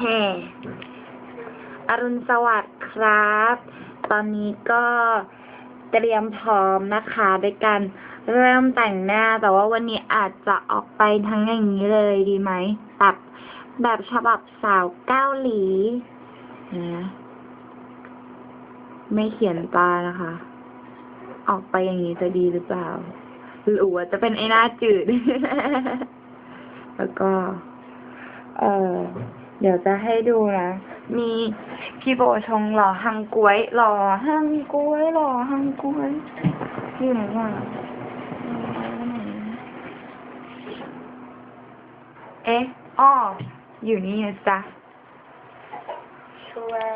เคอรุณสวัสดิ์ครับ ตอนนี้ก็เตรียมพร้อมนะคะโดยการเริ่มแต่งหน้า แต่ว่าวันนี้อาจจะออกไปทั้งอย่างนี้เลยดีไหมแบบแบบฉบับสาวเกาหลีนะไม่เขียนตานะคะ ออกไปอย่างนี้จะดีหรือเปล่า หรือว่าจะเป็นไอ้หน้าจืด แล้วก็ เออ เดี๋ยวจะให้ดูนะ มีพี่โบชงหล่อฮังกวยหล่อฮังกวยหล่อฮังกวยอยู่ไหนวะเอ๊ะอ้ออยู่นี่นะจ๊ะช่วย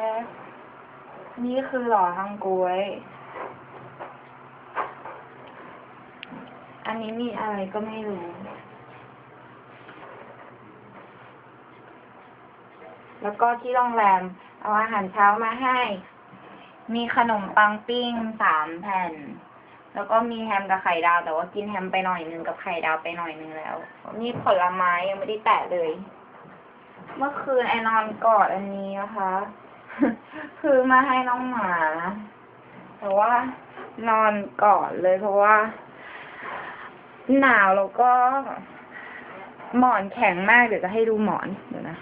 นี่คือหล่อฮังกวย อันนี้มีอะไรก็ไม่รู้ แล้วก็ที่โรงแรมเอาอาหารเช้ามาให้ มีขนมปังปิ้งสามแผ่น แล้วก็มีแฮมกับไข่ดาว แต่ว่ากินแฮมไปหน่อยนึงกับไข่ดาวไปหน่อยนึงแล้วนี่ผลไม้ยังไม่ได้แตะเลย เมื่อคืนไอนอนกอดอันนี้นะคะ คือมาให้น้องหมา แต่ว่านอนกอดเลยเพราะว่า หนาวแล้วก็หมอนแข็งมากเดี๋ยวจะให้ดูหมอนเดี๋ยวนะ